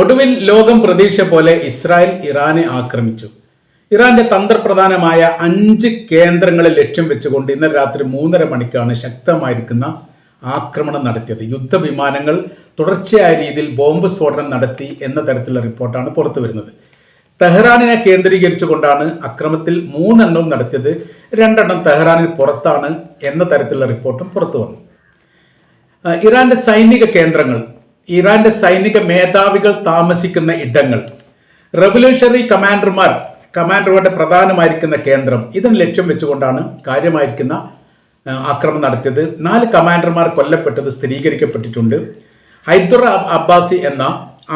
ഒടുവിൽ ലോകം പ്രതീക്ഷ പോലെ ഇസ്രായേൽ ഇറാനെ ആക്രമിച്ചു. ഇറാന്റെ തന്ത്രപ്രധാനമായ അഞ്ച് കേന്ദ്രങ്ങളെ ലക്ഷ്യം വെച്ചുകൊണ്ട് ഇന്നലെ രാത്രി മൂന്നര മണിക്കാണ് ശക്തമായിരിക്കുന്ന ആക്രമണം നടത്തിയത്. യുദ്ധവിമാനങ്ങൾ തുടർച്ചയായ രീതിയിൽ ബോംബ് സ്ഫോടനം നടത്തി എന്ന തരത്തിലുള്ള റിപ്പോർട്ടാണ് പുറത്തു വരുന്നത്. തെഹ്റാനിനെ കേന്ദ്രീകരിച്ചുകൊണ്ടാണ് അക്രമത്തിൽ മൂന്നെണ്ണവും നടത്തിയത്. രണ്ടെണ്ണം തെഹ്റാനിൽ പുറത്താണ് എന്ന തരത്തിലുള്ള റിപ്പോർട്ടും പുറത്തു വന്നു. ഇറാന്റെ സൈനിക കേന്ദ്രങ്ങൾ ഇറാന്റെ സൈനിക മേധാവികൾ താമസിക്കുന്ന ഇടങ്ങൾ. റെവല്യൂഷണറി കമാൻഡർമാർ കമാൻഡർമാരുടെ പ്രധാനമായിരിക്കുന്ന കേന്ദ്രം. ഇതിന് ലക്ഷ്യം വെച്ചുകൊണ്ടാണ് കാര്യമായിരിക്കുന്ന ആക്രമണം നടത്തിയത്. നാല് കമാൻഡർമാർ കൊല്ലപ്പെട്ടത് സ്ഥിരീകരിക്കപ്പെട്ടിട്ടുണ്ട്. ഹൈദർ അബ്ബാസി എന്ന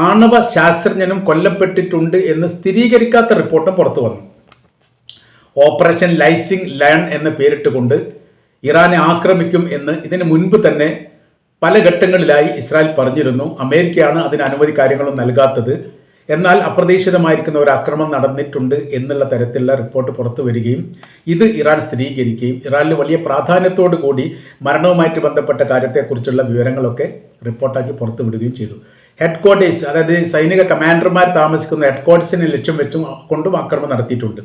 ആണവ ശാസ്ത്രജ്ഞനും കൊല്ലപ്പെട്ടിട്ടുണ്ട് എന്ന് സ്ഥിരീകരിക്കാത്ത റിപ്പോർട്ടും പുറത്തു വന്നു. ഓപ്പറേഷൻ ലൈസിംഗ് ലയൺ എന്ന് പേരിട്ടുകൊണ്ട് ഇറാനെ ആക്രമിക്കും എന്ന് ഇതിനു മുൻപ് തന്നെ പല ഘട്ടങ്ങളിലായി ഇസ്രായേൽ പറഞ്ഞിരുന്നു അമേരിക്കയാണ് അതിന് അനുമതി കാര്യങ്ങളും നൽകാത്തത്. എന്നാൽ അപ്രതീക്ഷിതമായിരിക്കുന്ന ഒരു ആക്രമണം നടന്നിട്ടുണ്ട് എന്നുള്ള തരത്തിലുള്ള റിപ്പോർട്ട് പുറത്തു വരികയും ഇത് ഇറാൻ സ്ഥിരീകരിക്കുകയും ഇറാനിൽ വലിയ പ്രാധാന്യത്തോടു കൂടി മരണവുമായിട്ട് ബന്ധപ്പെട്ട കാര്യത്തെക്കുറിച്ചുള്ള വിവരങ്ങളൊക്കെ റിപ്പോർട്ടാക്കി പുറത്തു വിടുകയും ചെയ്തു. ഹെഡ് ക്വാർട്ടേഴ്സ് അതായത് സൈനിക കമാൻഡർമാർ താമസിക്കുന്ന ഹെഡ് ക്വാർട്ടേഴ്സിനെ ലക്ഷ്യം വെച്ചും കൊണ്ടും ആക്രമണം നടത്തിയിട്ടുണ്ട്.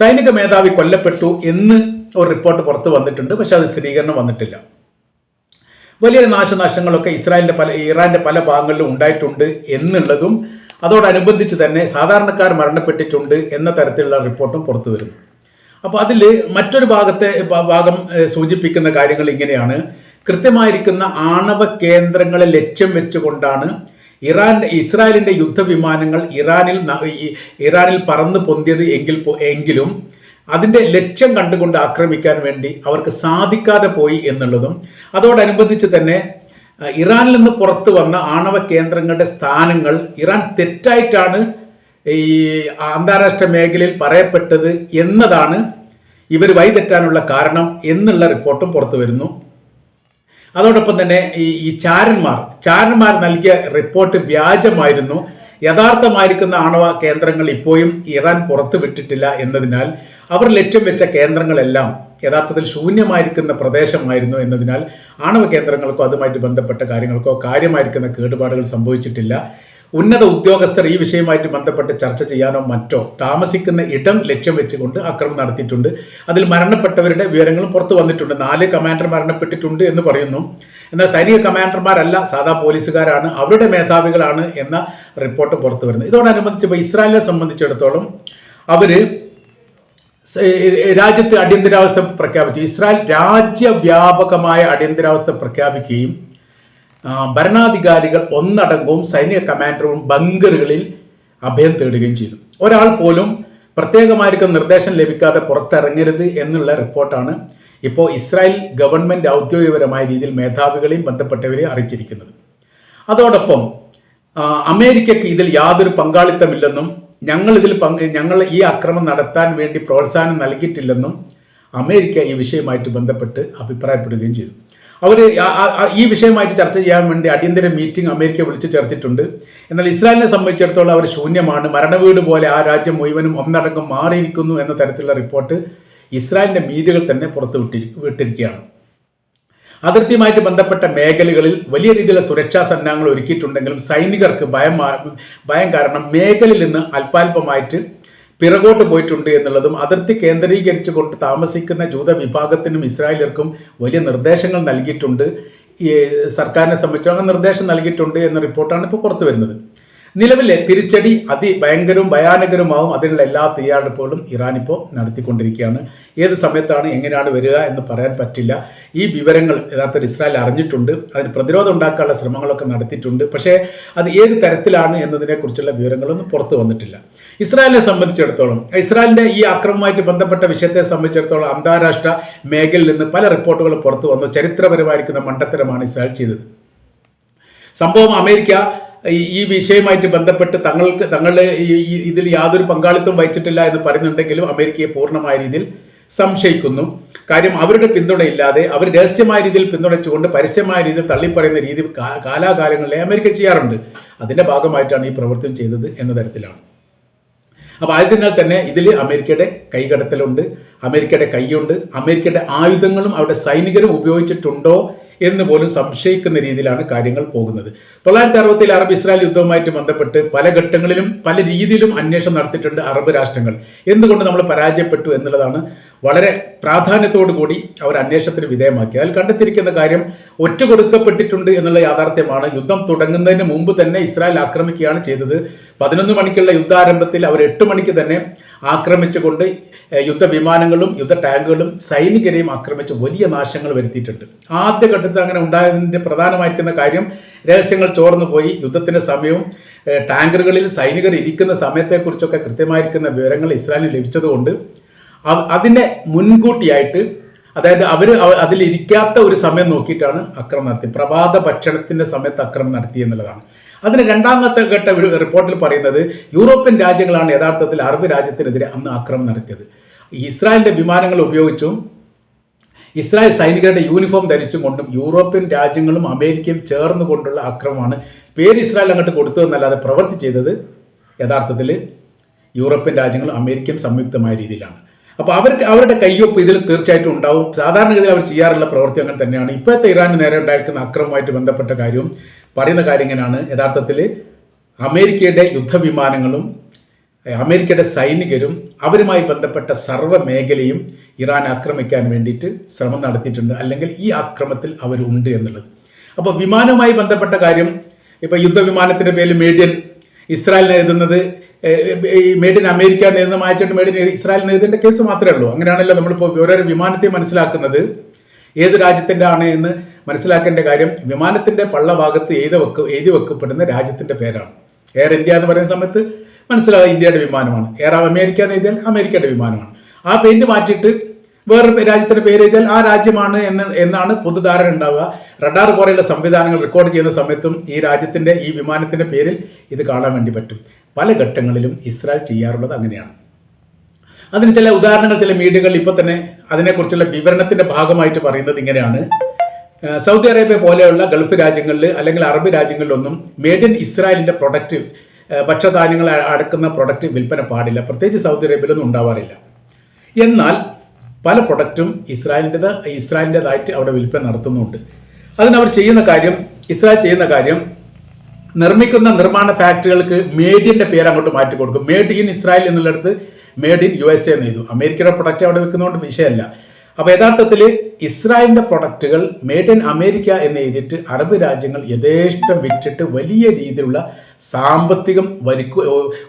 സൈനിക മേധാവി കൊല്ലപ്പെട്ടു എന്ന് ഒരു റിപ്പോർട്ട് പുറത്തു വന്നിട്ടുണ്ട് പക്ഷേ അത് സ്ഥിരീകരണം വന്നിട്ടില്ല. വലിയ നാശനഷ്ടങ്ങളൊക്കെ ഇസ്രായേലിന്റെ പല ഇറാന്റെ പല ഭാഗങ്ങളിലും ഉണ്ടായിട്ടുണ്ട് എന്നുള്ളതും അതോടനുബന്ധിച്ച് തന്നെ സാധാരണക്കാർ മരണപ്പെട്ടിട്ടുണ്ട് എന്ന തരത്തിലുള്ള റിപ്പോർട്ടും പുറത്തു വരുന്നു അപ്പോൾ അതിൽ മറ്റൊരു ഭാഗത്തെ ഭാഗം സൂചിപ്പിക്കുന്ന കാര്യങ്ങൾ ഇങ്ങനെയാണ്. കൃത്യമായിരിക്കുന്ന ആണവ കേന്ദ്രങ്ങളെ ലക്ഷ്യം വെച്ചുകൊണ്ടാണ് ഇറാൻ ഇസ്രായേലിന്റെ യുദ്ധവിമാനങ്ങൾ ഇറാനിൽ ഇറാനിൽ പറന്നു പൊന്തിയത് എങ്കിൽ എങ്കിലും അതിന്റെ ലക്ഷ്യം കണ്ടുകൊണ്ട് ആക്രമിക്കാൻ വേണ്ടി അവർക്ക് സാധിക്കാതെ പോയി എന്നുള്ളതും അതോടനുബന്ധിച്ച് തന്നെ ഇറാനിൽ നിന്ന് പുറത്തു വന്ന ആണവ കേന്ദ്രങ്ങളുടെ സ്ഥാനങ്ങൾ ഇറാൻ തെറ്റായിട്ടാണ് ഈ അന്താരാഷ്ട്ര മേഖലയിൽ പറയപ്പെട്ടത് എന്നതാണ് ഇവർ വൈതെറ്റാനുള്ള കാരണം എന്നുള്ള റിപ്പോർട്ടും പുറത്തു വരുന്നു. അതോടൊപ്പം തന്നെ ഈ ചാരന്മാർ ചാരന്മാർ നൽകിയ റിപ്പോർട്ട് വ്യാജമായിരുന്നു. യഥാർത്ഥമായിരിക്കുന്ന ആണവ കേന്ദ്രങ്ങൾ ഇപ്പോഴും ഇറാൻ പുറത്തു വിട്ടിട്ടില്ല എന്നതിനാൽ അവർ ലക്ഷ്യം വെച്ച കേന്ദ്രങ്ങളെല്ലാം യഥാർത്ഥത്തിൽ ശൂന്യമായിരിക്കുന്ന പ്രദേശമായിരുന്നു എന്നതിനാൽ ആണവ കേന്ദ്രങ്ങൾക്കോ അതുമായിട്ട് ബന്ധപ്പെട്ട കാര്യങ്ങൾക്കോ കാര്യമായിരിക്കുന്ന കേടുപാടുകൾ സംഭവിച്ചിട്ടില്ല. ഉന്നത ഉദ്യോഗസ്ഥർ ഈ വിഷയവുമായിട്ട് ബന്ധപ്പെട്ട് ചർച്ച ചെയ്യാനോ മറ്റോ താമസിക്കുന്ന ഇടം ലക്ഷ്യം വെച്ചുകൊണ്ട് അക്രമം നടത്തിയിട്ടുണ്ട്. അതിൽ മരണപ്പെട്ടവരുടെ വിവരങ്ങളും പുറത്തു വന്നിട്ടുണ്ട്. നാല് കമാൻഡർ മരണപ്പെട്ടിട്ടുണ്ട് എന്ന് പറയുന്നു. എന്നാൽ സൈനിക കമാൻഡർമാരല്ല സാധാ പോലീസുകാരാണ് അവരുടെ മേധാവികളാണ് എന്ന റിപ്പോർട്ട് പുറത്തു വരുന്നത് ഇതോടനുബന്ധിച്ച് ഇസ്രായേലിനെ സംബന്ധിച്ചിടത്തോളം അവർ രാജ്യത്ത് അടിയന്തരാവസ്ഥ പ്രഖ്യാപിച്ചു. ഇസ്രായേൽ രാജ്യവ്യാപകമായ അടിയന്തരാവസ്ഥ പ്രഖ്യാപിക്കുകയും ഭരണാധികാരികൾ ഒന്നടങ്കവും സൈനിക കമാൻഡറും ബങ്കറുകളിൽ അഭയം തേടുകയും ചെയ്തു. ഒരാൾ പോലും പ്രത്യേകമായിരിക്കും നിർദ്ദേശം ലഭിക്കാതെ പുറത്തിറങ്ങരുത് എന്നുള്ള റിപ്പോർട്ടാണ് ഇപ്പോൾ ഇസ്രായേൽ ഗവൺമെന്റ് ഔദ്യോഗികപരമായ രീതിയിൽ മേധാവികളെയും ബന്ധപ്പെട്ടവരെയും അറിയിച്ചിരിക്കുന്നത്. അതോടൊപ്പം അമേരിക്കയ്ക്ക് ഇതിൽ യാതൊരു പങ്കാളിത്തമില്ലെന്നും ഞങ്ങൾ ഇതിൽ പങ്ക് ഞങ്ങൾ ഈ അക്രമം നടത്താൻ വേണ്ടി പ്രോത്സാഹനം നൽകിയിട്ടില്ലെന്നും അമേരിക്ക ഈ വിഷയമായിട്ട് ബന്ധപ്പെട്ട് അഭിപ്രായപ്പെടുകയും ചെയ്തു. അവർ ഈ വിഷയമായിട്ട് ചർച്ച ചെയ്യാൻ വേണ്ടി അടിയന്തര മീറ്റിംഗ് അമേരിക്ക വിളിച്ചു ചേർത്തിട്ടുണ്ട്. എന്നാൽ ഇസ്രായേലിനെ സംബന്ധിച്ചിടത്തോളം അവർ ശൂന്യമാണ്. മരണവീട് പോലെ ആ രാജ്യം മുഴുവനും ഒന്നടങ്കം മാറിയിരിക്കുന്നു എന്ന തരത്തിലുള്ള റിപ്പോർട്ട് ഇസ്രായേലിന്റെ മീഡിയകൾ തന്നെ പുറത്തു വിട്ടി വിട്ടിരിക്കുകയാണ്. അതിർത്തിയുമായിട്ട് ബന്ധപ്പെട്ട മേഖലകളിൽ വലിയ രീതിയിലുള്ള സുരക്ഷാ സന്നാഹങ്ങൾ ഒരുക്കിയിട്ടുണ്ടെങ്കിലും സൈനികർക്ക് ഭയം ഭയം കാരണം മേഖലയിൽ നിന്ന് അല്പാൽപമായിട്ട് പിറകോട്ട് പോയിട്ടുണ്ട് എന്നുള്ളതും അതിർത്തി കേന്ദ്രീകരിച്ചുകൊണ്ട് താമസിക്കുന്ന ജൂത വിഭാഗത്തിനും ഇസ്രായേലർക്കും വലിയ നിർദ്ദേശങ്ങൾ നൽകിയിട്ടുണ്ട്. ഈ സർക്കാരിനെ സംബന്ധിച്ചിടത്തോളം നിർദ്ദേശം നൽകിയിട്ടുണ്ട് എന്ന റിപ്പോർട്ടാണ് ഇപ്പോൾ പുറത്തു വരുന്നത്. നിലവിലെ തിരിച്ചടി അതിഭയങ്കരവും ഭയാനകരവുമാവും അതിനുള്ള എല്ലാ തയ്യാറെടുപ്പുകളും ഇറാൻ ഇപ്പോൾ നടത്തിക്കൊണ്ടിരിക്കുകയാണ്. ഏത് സമയത്താണ് എങ്ങനെയാണ് വരിക എന്ന് പറയാൻ പറ്റില്ല. ഈ വിവരങ്ങൾ യഥാർത്ഥത്തിൽ ഇസ്രായേൽ അറിഞ്ഞിട്ടുണ്ട്. അതിന് പ്രതിരോധം ഉണ്ടാക്കാനുള്ള ശ്രമങ്ങളൊക്കെ നടത്തിയിട്ടുണ്ട്. പക്ഷേ അത് ഏത് തരത്തിലാണ് എന്നതിനെക്കുറിച്ചുള്ള വിവരങ്ങളൊന്നും പുറത്തു വന്നിട്ടില്ല. ഇസ്രായേലിനെ സംബന്ധിച്ചിടത്തോളം ഇസ്രായേലിന്റെ ഈ ആക്രമണവുമായിട്ട് ബന്ധപ്പെട്ട വിഷയത്തെ സംബന്ധിച്ചിടത്തോളം അന്താരാഷ്ട്ര മേഖലയിൽ നിന്ന് പല റിപ്പോർട്ടുകളും പുറത്തു വന്നു. ചരിത്രപരമായിരിക്കുന്ന മണ്ടത്തരമാണ് ഇസ്രായേൽ ചെയ്തത്. സംഭവം അമേരിക്ക ഈ- വിഷയവുമായിട്ട് ബന്ധപ്പെട്ട് തങ്ങൾക്ക് തങ്ങളുടെ ഇതിൽ യാതൊരു പങ്കാളിത്തം വഹിച്ചിട്ടില്ല എന്ന് പറയുന്നുണ്ടെങ്കിലും അമേരിക്കയെ പൂർണമായ രീതിയിൽ സംശയിക്കുന്നു. കാര്യം അവരുടെ പിന്തുണയില്ലാതെ അവർ രഹസ്യമായ രീതിയിൽ പിന്തുണച്ചുകൊണ്ട് പരസ്യമായ രീതിയിൽ തള്ളിപ്പറയുന്ന രീതി കാലാകാലങ്ങളിലെ അമേരിക്ക ചെയ്യാറുണ്ട്. അതിന്റെ ഭാഗമായിട്ടാണ് ഈ പ്രവർത്തനം ചെയ്തത് എന്ന തരത്തിലാണ്. അപ്പോൾ ആയതിനാൽ തന്നെ ഇതിൽ അമേരിക്കയുടെ കൈകടത്തലുണ്ട് അമേരിക്കയുടെ കൈയുണ്ട് അമേരിക്കയുടെ ആയുധങ്ങളും അവിടെ സൈനികരും ഉപയോഗിച്ചിട്ടുണ്ടോ എന്ന് പോലും സംശയിക്കുന്ന രീതിയിലാണ് കാര്യങ്ങൾ പോകുന്നത്. തൊള്ളായിരത്തി അറുപത്തിൽ അറബ് ഇസ്രായേൽ യുദ്ധവുമായിട്ട് ബന്ധപ്പെട്ട് പല ഘട്ടങ്ങളിലും പല രീതിയിലും അന്വേഷണം നടത്തിയിട്ടുണ്ട് അറബ് രാഷ്ട്രങ്ങൾ. എന്തുകൊണ്ട് നമ്മൾ പരാജയപ്പെട്ടു എന്നുള്ളതാണ് വളരെ പ്രാധാന്യത്തോടു കൂടി അവർ അന്വേഷണത്തിന് വിധേയമാക്കി. അതിൽ കണ്ടെത്തിയിരിക്കുന്ന കാര്യം ഒറ്റ കൊടുക്കപ്പെട്ടിട്ടുണ്ട് എന്നുള്ള യാഥാർത്ഥ്യമാണ്. യുദ്ധം തുടങ്ങുന്നതിന് മുമ്പ് തന്നെ ഇസ്രായേൽ ആക്രമിക്കുകയാണ് ചെയ്തത്. പതിനൊന്ന് മണിക്കുള്ള യുദ്ധാരംഭത്തിൽ അവർ എട്ട് മണിക്ക് തന്നെ ആക്രമിച്ചുകൊണ്ട് യുദ്ധവിമാനങ്ങളും യുദ്ധ ടാങ്കുകളും സൈനികരെയും ആക്രമിച്ച് വലിയ നാശങ്ങൾ വരുത്തിയിട്ടുണ്ട്. ആദ്യഘട്ടത്തിൽ അങ്ങനെ ഉണ്ടായതിന്റെ പ്രധാനമായിരിക്കുന്ന കാര്യം രഹസ്യങ്ങൾ ചോർന്നു പോയി യുദ്ധത്തിന്റെ സമയവും ടാങ്കറുകളിൽ സൈനികർ ഇരിക്കുന്ന സമയത്തെക്കുറിച്ചൊക്കെ കൃത്യമായിരിക്കുന്ന വിവരങ്ങൾ ഇസ്രായേലിന് ലഭിച്ചതുകൊണ്ട് അതിനെ മുൻകൂട്ടിയായിട്ട് അതായത് അവർ അതിലിരിക്കാത്ത ഒരു സമയം നോക്കിയിട്ടാണ് അക്രമം നടത്തി പ്രഭാത ഭക്ഷണത്തിന്റെ സമയത്ത് അക്രമം നടത്തി എന്നുള്ളതാണ്. അതിന് രണ്ടാമത്തെ ഘട്ട റിപ്പോർട്ടിൽ പറയുന്നത് യൂറോപ്യൻ രാജ്യങ്ങളാണ് യഥാർത്ഥത്തിൽ അറബ് രാജ്യത്തിനെതിരെ അന്ന് ആക്രമണം നടത്തിയത്. ഇസ്രായേലിന്റെ വിമാനങ്ങൾ ഉപയോഗിച്ചും ഇസ്രായേൽ സൈനികരുടെ യൂണിഫോം ധരിച്ചും കൊണ്ടും യൂറോപ്യൻ രാജ്യങ്ങളും അമേരിക്കയും ചേർന്നുകൊണ്ടുള്ള അക്രമമാണ് പേര് ഇസ്രായേൽ അങ്ങോട്ട് കൊടുത്തു എന്നല്ലാതെ പ്രവർത്തി ചെയ്തത് യഥാർത്ഥത്തിൽ യൂറോപ്യൻ രാജ്യങ്ങളും അമേരിക്കയും സംയുക്തമായ രീതിയിലാണ്. അപ്പോൾ അവരുടെ അവരുടെ കയ്യൊപ്പ് ഇതിൽ തീർച്ചയായിട്ടും ഉണ്ടാവും. സാധാരണഗതിയിൽ അവർ ചെയ്യാറുള്ള പ്രവൃത്തി അങ്ങനെ തന്നെയാണ്. ഇപ്പോഴത്തെ ഇറാന് നേരെ ഉണ്ടായിരിക്കുന്ന അക്രമവുമായിട്ട് ബന്ധപ്പെട്ട കാര്യവും പറയുന്ന കാര്യം ഇങ്ങനെയാണ്. യഥാർത്ഥത്തിൽ അമേരിക്കയുടെ യുദ്ധവിമാനങ്ങളും അമേരിക്കയുടെ സൈനികരും അവരുമായി ബന്ധപ്പെട്ട സർവ മേഖലയും ഇറാൻ ആക്രമിക്കാൻ വേണ്ടിയിട്ട് ശ്രമം നടത്തിയിട്ടുണ്ട്. അല്ലെങ്കിൽ ഈ ആക്രമത്തിൽ അവരുണ്ട് എന്നുള്ളത്. അപ്പോൾ വിമാനവുമായി ബന്ധപ്പെട്ട കാര്യം ഇപ്പോൾ യുദ്ധവിമാനത്തിന്റെ പേരിൽ മീഡിയൻ ഇസ്രായേലിനെ എഴുതുന്നത് ഈ മേഡ് ഇൻ അമേരിക്ക നേതൃത്വം മാറ്റിട്ട് മേഡ് ഇൻ ഇസ്രായേൽ നേരിടേണ്ട കേസ് മാത്രമേ ഉള്ളൂ. അങ്ങനെയാണല്ലോ നമ്മളിപ്പോൾ ഓരോ വിമാനത്തെ മനസ്സിലാക്കുന്നത്. ഏത് രാജ്യത്തിന്റെ ആണ് എന്ന് മനസ്സിലാക്കേണ്ട കാര്യം വിമാനത്തിന്റെ പള്ളഭാഗത്ത് എഴുതി വെക്ക് എഴുതി വെക്കപ്പെടുന്ന രാജ്യത്തിന്റെ പേരാണ്. എയർ ഇന്ത്യ എന്ന് പറയുന്ന സമയത്ത് മനസ്സിലാകുക ഇന്ത്യയുടെ വിമാനമാണ്. എയർ അമേരിക്ക എന്ന് എഴുതിയാൽ അമേരിക്കയുടെ വിമാനമാണ്. ആ പേര് മാറ്റിയിട്ട് വേറൊരു രാജ്യത്തിന്റെ പേര് എഴുതിയാൽ ആ രാജ്യമാണ് എന്ന് എന്നാണ് പൊതുധാരണ ഉണ്ടാവുക. റഡാർ പോലെയുള്ള സംവിധാനങ്ങൾ റെക്കോർഡ് ചെയ്യുന്ന സമയത്തും ഈ രാജ്യത്തിന്റെ ഈ വിമാനത്തിന്റെ പേരിൽ ഇത് കാണാൻ വേണ്ടി പറ്റും. പല ഘട്ടങ്ങളിലും ഇസ്രായേൽ ചെയ്യാറുള്ളത് അങ്ങനെയാണ്. അതിന് ചില ഉദാഹരണങ്ങൾ ചില മീഡിയകൾ ഇപ്പോൾ തന്നെ അതിനെക്കുറിച്ചുള്ള വിവരണത്തിന്റെ ഭാഗമായിട്ട് പറയുന്നത് ഇങ്ങനെയാണ്. സൗദി അറേബ്യ പോലെയുള്ള ഗൾഫ് രാജ്യങ്ങളിൽ അല്ലെങ്കിൽ അറബ് രാജ്യങ്ങളിലൊന്നും മേഡ് ഇൻ ഇസ്രായേലിന്റെ പ്രൊഡക്റ്റ് ഭക്ഷ്യധാന്യങ്ങൾ അടക്കുന്ന പ്രൊഡക്റ്റ് വിൽപ്പന പാടില്ല. പ്രത്യേകിച്ച് സൗദി അറേബ്യയിലൊന്നും ഉണ്ടാവാറില്ല. എന്നാൽ പല പ്രൊഡക്റ്റും ഇസ്രായേലിന്റെത് ഇസ്രായേലിന്റെതായിട്ട് അവിടെ വിൽപ്പന നടത്തുന്നുണ്ട്. അതിനവർ ചെയ്യുന്ന കാര്യം ഇസ്രായേൽ ചെയ്യുന്ന കാര്യം നിർമ്മിക്കുന്ന നിർമ്മാണ ഫാക്ടറികൾക്ക് മേഡിന്റെ പേര് അങ്ങോട്ട് മാറ്റി കൊടുക്കും. മേഡ് ഇൻ ഇസ്രായേൽ എന്നുള്ളിടത്ത് made in U S A എന്ന് ചെയ്തു അമേരിക്കയുടെ പ്രൊഡക്റ്റ് അവിടെ വെക്കുന്നതുകൊണ്ട് വിഷയമല്ല. അപ്പോൾ യഥാർത്ഥത്തിൽ ഇസ്രായേലിന്റെ പ്രൊഡക്റ്റുകൾ മേഡ് ഇൻ അമേരിക്ക എന്ന് എഴുതിയിട്ട് അറബ് രാജ്യങ്ങൾ യഥേഷ്ടം വിറ്റിട്ട് വലിയ രീതിയിലുള്ള സാമ്പത്തികം വരിക്കു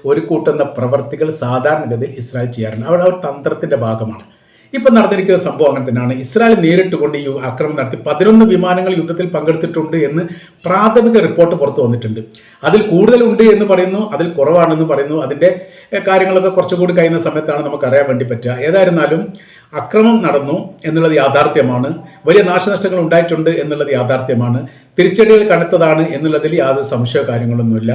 ഒരു കൂട്ടുന്ന പ്രവർത്തികൾ സാധാരണഗതിയിൽ ഇസ്രായേൽ ചെയ്യാറുണ്ട്. അവിടെ അവർ തന്ത്രത്തിന്റെ ഭാഗമാണ്. ഇപ്പൊ നടന്നിരിക്കുന്ന സംഭവം അങ്ങനെ തന്നെയാണ്. ഇസ്രായേൽ നേരിട്ട് കൊണ്ട് ഈ ആക്രമണം നടത്തി പതിനൊന്ന് വിമാനങ്ങൾ യുദ്ധത്തിൽ പങ്കെടുത്തിട്ടുണ്ട് എന്ന് പ്രാഥമിക റിപ്പോർട്ട് പുറത്തു വന്നിട്ടുണ്ട്. അതിൽ കൂടുതലുണ്ട് എന്ന് പറയുന്നു അതിൽ കുറവാണെന്ന് പറയുന്നു. അതിന്റെ കാര്യങ്ങളൊക്കെ കുറച്ചുകൂടി കഴിയുന്ന സമയത്താണ് നമുക്ക് അറിയാൻ വേണ്ടി പറ്റുക. ഏതായിരുന്നാലും അക്രമം നടന്നു എന്നുള്ളത് യാഥാർത്ഥ്യമാണ്. വലിയ നാശനഷ്ടങ്ങൾ ഉണ്ടായിട്ടുണ്ട് എന്നുള്ളത് യാഥാർത്ഥ്യമാണ്. തിരിച്ചടികൾ കനത്തതാണ് എന്നുള്ളതിൽ യാതൊരു സംശയ കാര്യങ്ങളൊന്നുമില്ല.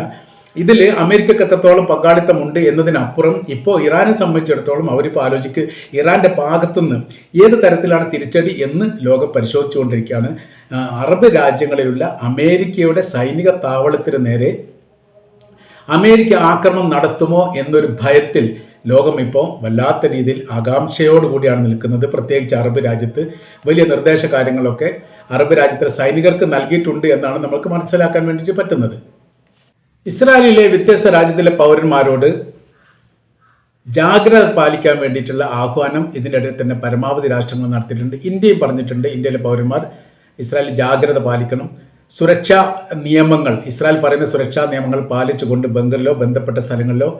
ഇതിൽ അമേരിക്കക്ക് എത്രത്തോളം പങ്കാളിത്തമുണ്ട് എന്നതിനപ്പുറം ഇപ്പോൾ ഇറാനെ സംബന്ധിച്ചിടത്തോളം അവരിപ്പോൾ ആലോചിക്ക് ഇറാന്റെ ഭാഗത്തുനിന്ന് ഏത് തരത്തിലാണ് തിരിച്ചടി എന്ന് ലോകം പരിശോധിച്ചുകൊണ്ടിരിക്കുകയാണ്. അറബ് രാജ്യങ്ങളിലുള്ള അമേരിക്കയുടെ സൈനിക താവളത്തിന് നേരെ അമേരിക്ക ആക്രമണം നടത്തുമോ എന്നൊരു ഭയത്തിൽ ലോകം ഇപ്പോൾ വല്ലാത്ത രീതിയിൽ ആകാംക്ഷയോടുകൂടിയാണ് നിൽക്കുന്നത്. പ്രത്യേകിച്ച് അറബ് രാജ്യത്ത് വലിയ നിർദ്ദേശ കാര്യങ്ങളൊക്കെ അറബ് രാജ്യത്തെ സൈനികർക്ക് നൽകിയിട്ടുണ്ട് എന്നാണ് നമുക്ക് മനസ്സിലാക്കാൻ വേണ്ടിയിട്ട് പറ്റുന്നത്. ഇസ്രായേലിലെ വ്യത്യസ്ത രാജ്യത്തിലെ പൗരന്മാരോട് ജാഗ്രത പാലിക്കാൻ വേണ്ടിയിട്ടുള്ള ആഹ്വാനം ഇതിനിടെ തന്നെ പരമാവധി രാഷ്ട്രങ്ങൾ നടത്തിയിട്ടുണ്ട്. ഇന്ത്യയും പറഞ്ഞിട്ടുണ്ട് ഇന്ത്യയിലെ പൗരന്മാർ ഇസ്രായേൽ ജാഗ്രത പാലിക്കണം. സുരക്ഷാ നിയമങ്ങൾ ഇസ്രായേൽ പറയുന്ന സുരക്ഷാ നിയമങ്ങൾ പാലിച്ചുകൊണ്ട് ബംഗറിലോ ബന്ധപ്പെട്ട സ്ഥലങ്ങളിലോ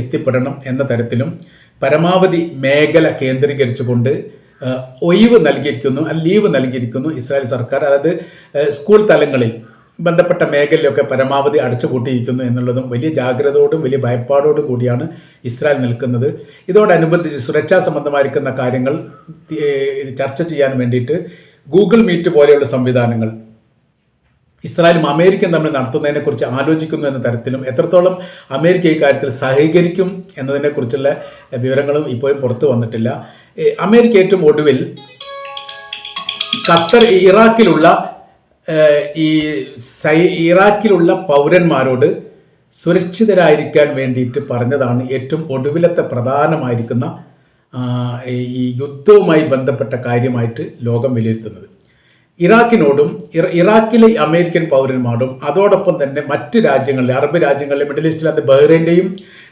എത്തിപ്പെടണം എന്ന തരത്തിലും പരമാവധി മേഖല കേന്ദ്രീകരിച്ചുകൊണ്ട് ഒഴിവ് നൽകിയിരിക്കുന്നു ലീവ് നൽകിയിരിക്കുന്നു ഇസ്രായേൽ സർക്കാർ. അതായത് സ്കൂൾ തലങ്ങളിൽ ബന്ധപ്പെട്ട മേഖലയിലൊക്കെ പരമാവധി അടച്ചുപൂട്ടിയിരിക്കുന്നു എന്നുള്ളതും വലിയ ജാഗ്രതയോടും വലിയ ഭയപ്പാടോടും കൂടിയാണ് ഇസ്രായേൽ നിൽക്കുന്നത്. ഇതോടനുബന്ധിച്ച് സുരക്ഷാ സംബന്ധമായിരിക്കുന്ന കാര്യങ്ങൾ ചർച്ച ചെയ്യാൻ വേണ്ടിയിട്ട് ഗൂഗിൾ മീറ്റ് പോലെയുള്ള സംവിധാനങ്ങൾ ഇസ്രായേലും അമേരിക്കയും തമ്മിൽ നടത്തുന്നതിനെക്കുറിച്ച് ആലോചിക്കുന്നു എന്ന തരത്തിലും എത്രത്തോളം അമേരിക്ക ഈ കാര്യത്തിൽ സഹകരിക്കും എന്നതിനെക്കുറിച്ചുള്ള വിവരങ്ങളും ഇപ്പോഴും പുറത്തു വന്നിട്ടില്ല. അമേരിക്ക ഏറ്റവും ഒടുവിൽ ഖത്തർ ഇറാഖിലുള്ള ഈ സൈ ഇറാഖിലുള്ള പൗരന്മാരോട് സുരക്ഷിതരായിരിക്കാൻ വേണ്ടിയിട്ട് പറഞ്ഞതാണ് ഏറ്റവും ഒടുവിലത്തെ പ്രധാനമായിരിക്കുന്ന ഈ യുദ്ധവുമായി ബന്ധപ്പെട്ട കാര്യമായിട്ട് ലോകം വിലയിരുത്തുന്നത്. ഇറാഖിനോടും ഇറാഖിലെ അമേരിക്കൻ പൗരന്മാരോടും അതോടൊപ്പം തന്നെ മറ്റ് രാജ്യങ്ങളിലെ അറബ് രാജ്യങ്ങളിലെ മിഡിൽ ഈസ്റ്റിലെ അത് ബഹ്റൈന്റെയും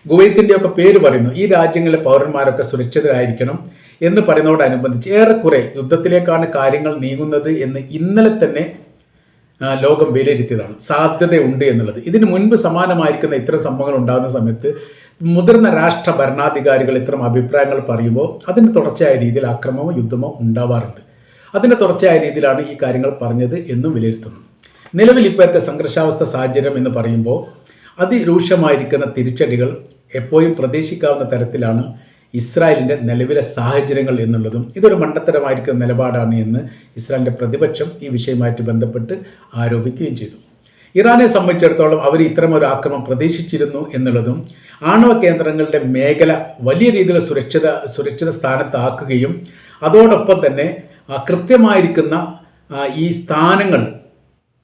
കുവൈത്തിന്റെയും ഒക്കെ പേര് പറയുന്നു. ഈ രാജ്യങ്ങളിലെ പൗരന്മാരൊക്കെ സുരക്ഷിതരായിരിക്കണം എന്ന് പറയുന്നതോടനുബന്ധിച്ച് ഏറെക്കുറെ യുദ്ധത്തിലേക്കാണ് കാര്യങ്ങൾ നീങ്ങുന്നത് എന്ന് ഇന്നലെ തന്നെ ലോകം വിലയിരുത്തിയതാണ്. സാധ്യതയുണ്ട് എന്നുള്ളത്. ഇതിന് മുൻപ് സമാനമായിരിക്കുന്ന ഇത്തരം സംഭവങ്ങൾ ഉണ്ടാകുന്ന സമയത്ത് മുതിർന്ന രാഷ്ട്ര ഭരണാധികാരികൾ ഇത്തരം അഭിപ്രായങ്ങൾ പറയുമ്പോൾ അതിന് തുടർച്ചയായ രീതിയിൽ അക്രമമോ യുദ്ധമോ ഉണ്ടാവാറുണ്ട്. അതിന്റെ തുടർച്ചയായ രീതിയിലാണ് ഈ കാര്യങ്ങൾ പറഞ്ഞത് എന്നും വിലയിരുത്തുന്നു. നിലവിൽ ഇപ്പോഴത്തെ സംഘർഷാവസ്ഥ സാഹചര്യം എന്ന് പറയുമ്പോൾ അതിരൂക്ഷമായിരിക്കുന്ന തിരിച്ചടികൾ എപ്പോഴും പ്രതീക്ഷിക്കാവുന്ന തരത്തിലാണ് ഇസ്രായേലിന്റെ നിലവിലെ സാഹചര്യങ്ങൾ എന്നുള്ളതും ഇതൊരു മണ്ടത്തരമായിരിക്കുന്ന നിലപാടാണ് എന്ന് ഇസ്രായേലിന്റെ പ്രതിപക്ഷം ഈ വിഷയവുമായിട്ട് ബന്ധപ്പെട്ട് ആരോപിക്കുകയും ചെയ്തു. ഇറാനെ സംബന്ധിച്ചിടത്തോളം അവർ ഇത്തരം ഒരു ആക്രമണം പ്രതീക്ഷിച്ചിരുന്നു എന്നുള്ളതും ആണവ കേന്ദ്രങ്ങളുടെ മേഖല വലിയ രീതിയിൽ സുരക്ഷിത സുരക്ഷിത സ്ഥാനത്താക്കുകയും അതോടൊപ്പം തന്നെ കൃത്യമായിരിക്കുന്ന ഈ സ്ഥാനങ്ങൾ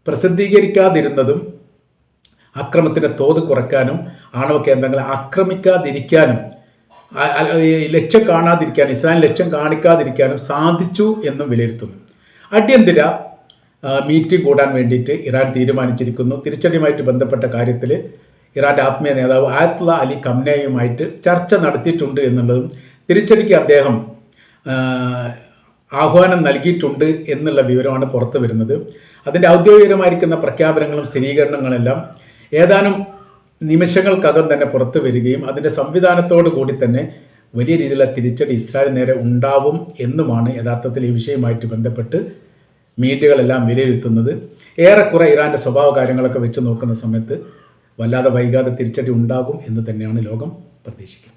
പ്രസിദ്ധീകരിക്കാതിരുന്നതും അക്രമത്തിന്റെ തോത് കുറയ്ക്കാനും ആണവ കേന്ദ്രങ്ങളെ ആക്രമിക്കാതിരിക്കാനും ലക്ഷ്യം കാണാതിരിക്കാൻ ഇസ്രായേൽ ലക്ഷ്യം കാണിക്കാതിരിക്കാനും സാധിച്ചു എന്നും വിലയിരുത്തുന്നു. അടിയന്തര മീറ്റിംഗ് കൂടാൻ വേണ്ടിയിട്ട് ഇറാൻ തീരുമാനിച്ചിരിക്കുന്നു. തിരിച്ചടിയുമായിട്ട് ബന്ധപ്പെട്ട കാര്യത്തിൽ ഇറാന്റെ ആത്മീയ നേതാവ് ആയത്തുള്ള അലി കംനയുമായിട്ട് ചർച്ച നടത്തിയിട്ടുണ്ട് എന്നുള്ളതും തിരിച്ചടിക്ക് അദ്ദേഹം ആഹ്വാനം നൽകിയിട്ടുണ്ട് എന്നുള്ള വിവരമാണ് പുറത്തു വരുന്നത് അതിന്റെ ഔദ്യോഗികമായിരിക്കുന്ന പ്രഖ്യാപനങ്ങളും സ്ഥിരീകരണങ്ങളെല്ലാം ഏതാനും നിമിഷങ്ങൾക്കകം തന്നെ പുറത്തു വരികയും അതിന്റെ സംവിധാനത്തോടു കൂടി തന്നെ വലിയ രീതിയിലുള്ള തിരിച്ചടി ഇസ്രായേൽ നേരെ ഉണ്ടാവും എന്നുമാണ് യഥാർത്ഥത്തിൽ ഈ വിഷയവുമായിട്ട് ബന്ധപ്പെട്ട് മീഡിയകളെല്ലാം വിലയിരുത്തുന്നത്. ഏറെക്കുറെ ഇറാന്റെ സ്വഭാവ കാര്യങ്ങളൊക്കെ വെച്ച് നോക്കുന്ന സമയത്ത് വല്ലാതെ വൈകാതെ തിരിച്ചടി ഉണ്ടാകും എന്ന് തന്നെയാണ് ലോകം പ്രതീക്ഷിക്കുന്നത്.